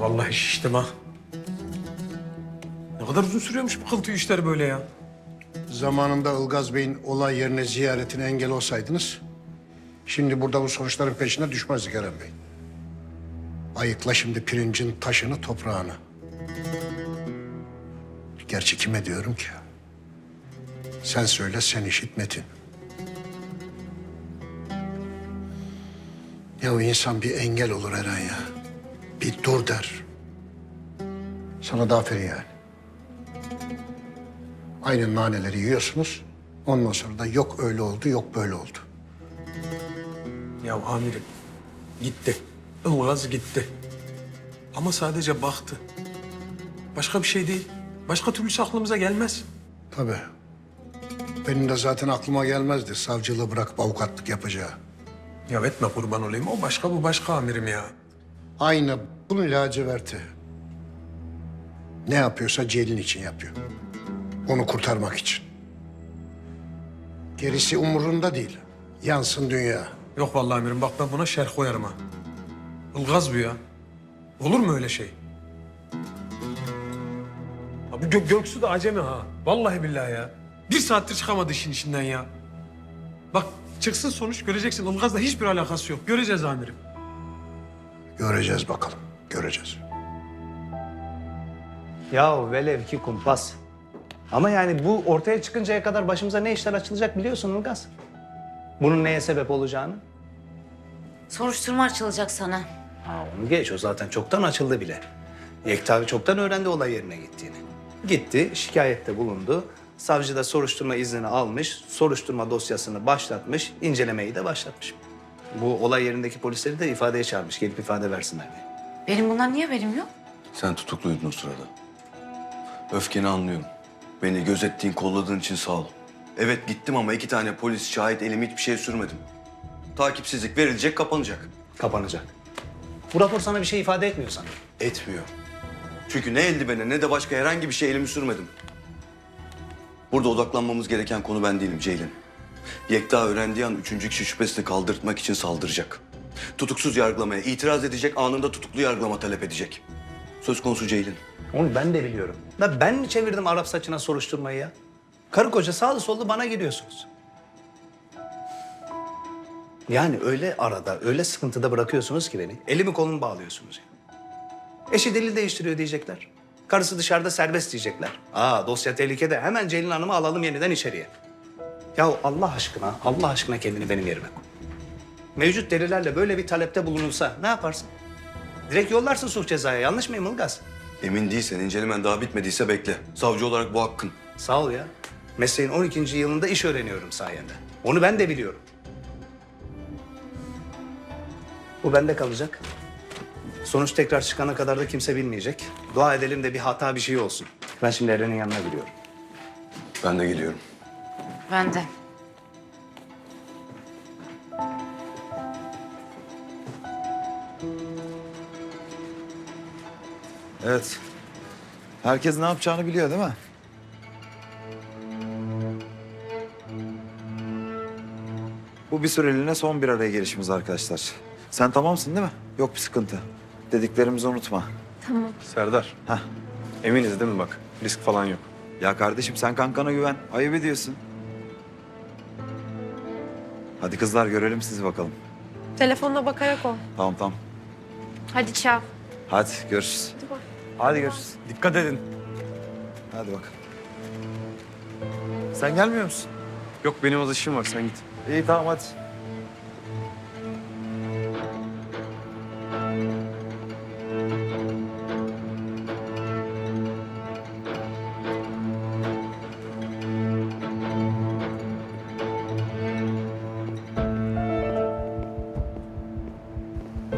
Vallahi şiştim ha. Ne kadar uzun sürüyormuş bu kıltı işler böyle ya. Zamanında Ilgaz Bey'in olay yerine ziyaretine engel olsaydınız... ...şimdi burada bu sonuçların peşine düşmezdik Eren Bey. Ayıkla şimdi pirincin taşını toprağını. Gerçi kime diyorum ki? Sen söyle, sen işit Metin. Ya o insan bir engel olur Eren ya. Bir dur der. Sana da aferin yani. Aynı naneleri yiyorsunuz. Ondan sonra da yok öyle oldu, yok böyle oldu. Ya amirim gitti. Ilgaz gitti. Ama sadece baktı. Başka bir şey değil. Başka türlüsü aklımıza gelmez. Tabii. Benim de zaten aklıma gelmezdi savcılığı bırakıp avukatlık yapacağı. Ya etme kurban olayım. O başka bu başka amirim ya. Aynı bunun laciverti. Ne yapıyorsa Celil için yapıyor. Onu kurtarmak için. Gerisi umurunda değil. Yansın dünya. Yok vallahi amirim bak ben buna şerh koyarım ha. Ilgaz bu ya. Olur mu öyle şey? Ha, bu Gök Göksu da acemi ha. Vallahi billahi ya. Bir saattir çıkamadı işin içinden ya. Bak çıksın sonuç göreceksin. Ilgaz'la hiçbir alakası yok. Göreceğiz amirim. Göreceğiz bakalım. Göreceğiz. Ya velev ki kumpas. Ama yani bu ortaya çıkıncaya kadar başımıza ne işler açılacak biliyorsun Ilgaz. Bunun neye sebep olacağını. Soruşturma açılacak sana. Ha onu geç o zaten çoktan açıldı bile. Yekta abi çoktan öğrendi olay yerine gittiğini. Gitti, şikayette bulundu. Savcı da soruşturma iznini almış, soruşturma dosyasını başlatmış, incelemeyi de başlatmış. Bu olay yerindeki polisleri de ifadeye çağırmış, gelip ifade versinler diye. Benim bundan niye haberim yok? Sen tutukluydun o sırada. Öfkeni anlıyorum. Beni gözettiğin, kolladığın için sağ ol. Evet gittim ama iki tane polis, şahit elime hiçbir şey sürmedim. Takipsizlik verilecek, kapanacak. Kapanacak. Bu rapor sana bir şey ifade etmiyor sanırım. Etmiyor. Çünkü ne eldivene ne de başka herhangi bir şey elimi sürmedim. Burada odaklanmamız gereken konu ben değilim Ceylin. Yekta öğrendiği an üçüncü kişi şüphesini kaldırtmak için saldıracak. Tutuksuz yargılamaya itiraz edecek, anında tutuklu yargılama talep edecek. Söz konusu Ceylin. Onu ben de biliyorum. Da ben mi çevirdim Arap saçına soruşturmayı ya? Karı koca sağlı sollu bana giriyorsunuz. Yani öyle arada, öyle sıkıntıda bırakıyorsunuz ki beni. Elimi kolumu bağlıyorsunuz ya. Eşi delil değiştiriyor diyecekler. Karısı dışarıda serbest diyecekler. Aa dosya tehlikede. Hemen Celin Hanım'ı alalım yeniden içeriye. Ya Allah aşkına, Allah aşkına kendini benim yerime koy. Mevcut delillerle böyle bir talepte bulunulsa ne yaparsın? Direkt yollarsın suç cezaya. Yanlış mıyım Ilgaz? Emin değilsen, incelemen daha bitmediyse bekle. Savcı olarak bu hakkın. Sağ ol ya. Mesleğin 12. yılında iş öğreniyorum sayende. Onu ben de biliyorum. Bu bende kalacak. Sonuç tekrar çıkana kadar da kimse bilmeyecek. Dua edelim de bir hata bir şey olsun. Ben şimdi Eren'in yanına gidiyorum. Ben de geliyorum. Ben de. Evet. Herkes ne yapacağını biliyor değil mi? Bu bir süreliğine son bir araya gelişimiz arkadaşlar. Sen tamamsın değil mi? Yok bir sıkıntı. Dediklerimizi unutma. Serdar. Heh. Eminiz değil mi bak? Risk falan yok. Ya kardeşim sen kankana güven. Ayıp ediyorsun. Hadi kızlar görelim sizi bakalım. Telefonuna bakarak ol. Tamam tamam. Hadi çav. Hadi görüşürüz. Hadi görüşürüz. Dikkat edin. Hadi bak. Sen gelmiyor musun? Yok benim az işim var sen git. İyi tamam hadi.